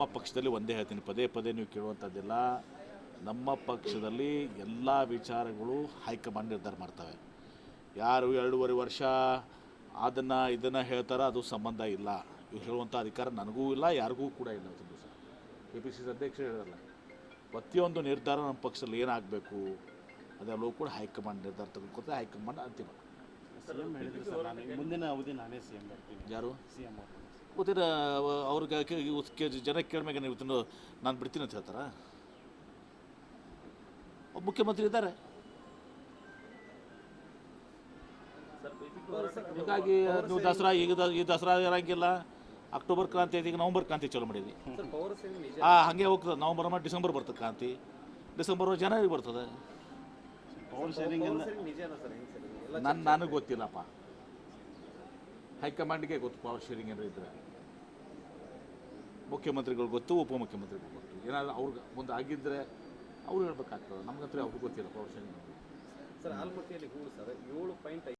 ನಮ್ಮ ಪಕ್ಷದಲ್ಲಿ ಒಂದೇ ಹೇಳ್ತೀನಿ ಪದೇ ಪದೇ ನೀವು ಕೇಳುವಂಥದ್ದಿಲ್ಲ ನಮ್ಮ ಪಕ್ಷದಲ್ಲಿ ಎಲ್ಲ ವಿಚಾರಗಳು ಹೈಕಮಾಂಡ್ ನಿರ್ಧಾರ ಮಾಡ್ತವೆ. ಯಾರು ಎರಡೂವರೆ ವರ್ಷ ಅದನ್ನು ಇದನ್ನು ಹೇಳ್ತಾರೋ ಅದು ಸಂಬಂಧ ಇಲ್ಲ. ಇವ್ರು ಹೇಳುವಂಥ ಅಧಿಕಾರ ನನಗೂ ಇಲ್ಲ ಯಾರಿಗೂ ಕೂಡ ಇಲ್ಲ ದಿವಸ ಕೆ ಪಿ ಸಿ ಸಿ ಅಧ್ಯಕ್ಷರು ಹೇಳಿರಲ್ಲ ಪ್ರತಿಯೊಂದು ನಿರ್ಧಾರ ನಮ್ಮ ಪಕ್ಷದಲ್ಲಿ ಏನಾಗಬೇಕು ಅದೆಲ್ಲವೂ ಕೂಡ ಹೈಕಮಾಂಡ್ ನಿರ್ಧಾರ ತೆಗೆದುಕೊಳ್ತಾರೆ ಹೈಕಮಾಂಡ್ ಅಂತಿಮ. ಸರ್ ಮುಂದಿನ ಅವಧಿ ನಾನೇ ಸಿ ಎಂ ಯಾರು? ಸಿಎಂ ಅವರು. ಗೊತ್ತಿರ ಅವ್ರಿಗೆ ಜನಕ್ಕೆ ಕೇಳ್ಮೇಲೆ ನೀವು ತಿನ್ನೋ ನಾನು ಬಿಡ್ತೀನಿ ಅಂತ ಹೇಳ್ತಾರ? ಮುಖ್ಯಮಂತ್ರಿ ಇದ್ದಾರೆ. ಹೀಗಾಗಿ ನೀವು ದಸರಾ ಈಗ ಈ ದಸರಾ ಇರಂಗಿಲ್ಲ. ಅಕ್ಟೋಬರ್ ಕ್ರಾಂತಿ ಐತಿ ಈಗ ನವಂಬರ್ ಕ್ರಾಂತಿ ಚಾಲೂ ಮಾಡಿದ್ವಿ. ಆ ಹಂಗೆ ಹೋಗ್ತದೆ. ನವಂಬರ್ ಮಾಡಿ ಡಿಸೆಂಬರ್ ಬರ್ತದೆ ಕ್ರಾಂತಿ. ಡಿಸೆಂಬರ್ ಜನವರಿ ಬರ್ತದೆ. ನನ್ನ ನನಗೆ ಗೊತ್ತಿಲ್ಲಪ್ಪ. ಹೈಕಮಾಂಡ್ಗೆ ಗೊತ್ತು, ಪವರ್ ಶೇರಿಂಗ್ ಏನಾರು ಇದ್ರೆ. ಮುಖ್ಯಮಂತ್ರಿಗಳು ಗೊತ್ತು, ಉಪಮುಖ್ಯಮಂತ್ರಿಗಳು ಗೊತ್ತು. ಏನಾದರೂ ಅವ್ರಿಗೆ ಮುಂದೆ ಆಗಿದ್ದರೆ ಅವ್ರು ಹೇಳ್ಬೇಕಾಗ್ತದೆ. ನಮಗಂತೂ ಅವ್ರಿಗೆ ಗೊತ್ತಿಲ್ಲ ಪವರ್ ಶೇರಿಂಗ್ ಸರ್ ಆಲ್ಮಟ್ಟಿಯಲ್ಲಿ ಏಳು ಪಾಯಿಂಟ್